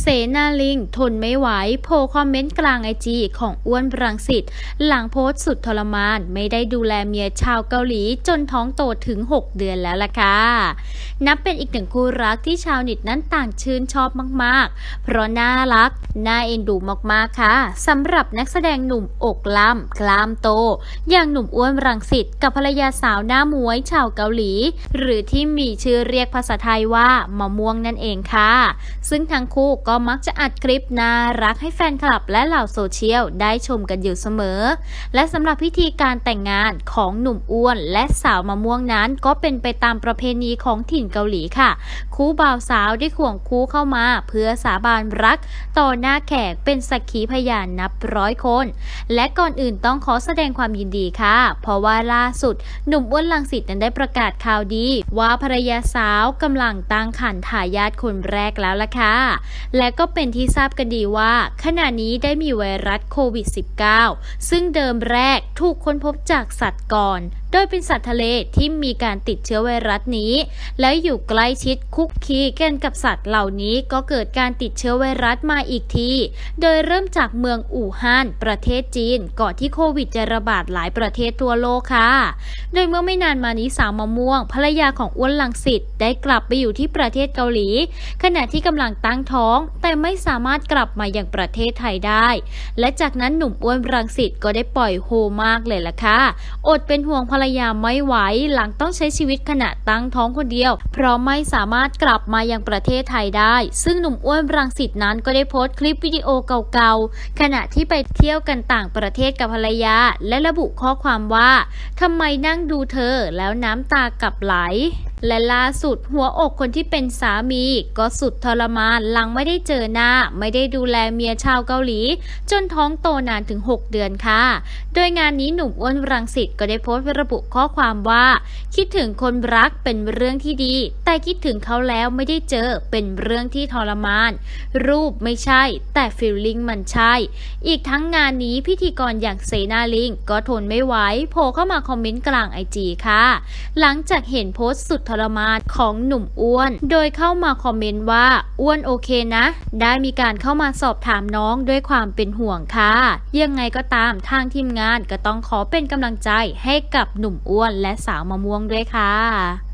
เสนาลิง ทนไม่ไหวโพลคอมเมนต์กลางไอจีของอ้วนรังสิตหลังโพสต์สุดทรมาน ไม่ได้ดูแลเมียชาวเกาหลีจนท้องโตถึง 6 เดือนแล้วล่ะค่ะ นับเป็นอีกหนึ่งคู่รักที่ชาวเน็ตนั้นต่างชื่นชอบมากๆ เพราะน่ารัก น่าเอ็นดูมากๆค่ะสำหรับนักแสดงหนุ่มอกล่ำกล้ามโต อย่างหนุ่มอ้วนรังสิตกับภรรยาสาวหน้ามวยชาวเกาหลี หรือที่มีชื่อเรียกภาษาไทยว่ามะม่วงนั่นเองค่ะ ซึ่งทั้งคู่ก็มักจะอัดคลิปน่ารักให้แฟนคลับและเหล่าโซเชียลได้ชมกันอยู่เสมอ และสำหรับพิธีการแต่งงานของหนุ่มอ้วน และสาวมะม่วงนั้นก็เป็นไปตามประเพณีของถิ่นเกาหลีค่ะ คู่บ่าวสาวได้ควงคู่เข้ามา เพื่อสาบานรัก ต่อหน้าแขกเป็นสักขีพยานนับร้อยคน และก่อนอื่นต้องขอแสดงความยินดีค่ะ เพราะว่าล่าสุด หนุ่มอ้วนลังสิตนั้นได้ประกาศข่าวดี ว่าภรรยาสาวกำลังตั้งครรภ์ทายาทคนแรกแล้วล่ะค่ะและก็เป็นที่ทราบกันดีว่า ขณะนี้ได้มีไวรัสโควิด -19 ซึ่งเดิมแรกถูกค้นพบจากสัตว์ก่อน โดยเป็นสัตว์ทะเลที่มีการติดเชื้อไวรัสนี้ แล้วอยู่ใกล้ชิดคุกคีกันกับสัตว์เหล่านี้ก็เกิดการติดเชื้อไวรัสมาอีกที โดยเริ่มจากเมืองอู่ฮั่นประเทศจีน ก่อนที่โควิดจะระบาดหลายประเทศทั่วโลกค่ะ โดยเมื่อไม่นานมานี้สาวมะม่วงภรรยาของอ้วนลังสิตได้กลับไปอยู่ที่ประเทศเกาหลี ขณะที่กำลังตั้งท้อง แต่ไม่สามารถกลับมาอยังประเทศไทยได้ และจากนั้นหนุ่มอ้วนรังสิตก็ได้ปล่อยโฮมากเลยล่ะค่ะ อดเป็นห่วงภรรยาไม่ไหวหลังต้องใช้ชีวิตขณะตั้งท้องคนเดียว เพราะไม่สามารถกลับมายังประเทศไทยได้ ซึ่งหนุ่มอ้วนรังสิตนั้นก็ได้โพสต์คลิปวิดีโอเก่าๆ ขณะที่ไปเที่ยวกันต่างประเทศกับภรรยา และระบุข้อความว่าทำไมนั่งดูเธอแล้วน้ำตากลับไหล และล่าสุดหัวอกคนที่เป็นสามี ก็สุดทรมานหลังไม่ได้เจอหน้า ไม่ได้ดูแลเมียชาวเกาหลี จนท้องโตนานถึง 6 เดือนค่ะ โดยงานนี้หนุ่มอ้วนรังสิตก็ได้โพสต์ระบุข้อความว่า คิดถึงคนรักเป็นเรื่องที่ดี แต่คิดถึงเขาแล้วไม่ได้เจอเป็นเรื่องที่ทรมาน รูปไม่ใช่ แต่ฟีลลิ่งมันใช่ อีกทั้งงานนี้พิธีกรอย่างเซนาลิงก็ทนไม่ไหวโผล่เข้ามาคอมเมนต์กลางไอจีค่ะ หลังจากเห็นโพสต์สุดทรมานของหนุ่มอ้วน โดยเข้ามาคอมเมนต์ว่าอ้วนโอเคนะ ได้มีการเข้ามาสอบถามน้องด้วยความเป็นห่วงค่ะ ยังไงก็ตามทางทีมงานก็ต้องขอเป็นกำลังใจให้กับหนุ่มอ้วนและสาวมะม่วงด้วยค่ะ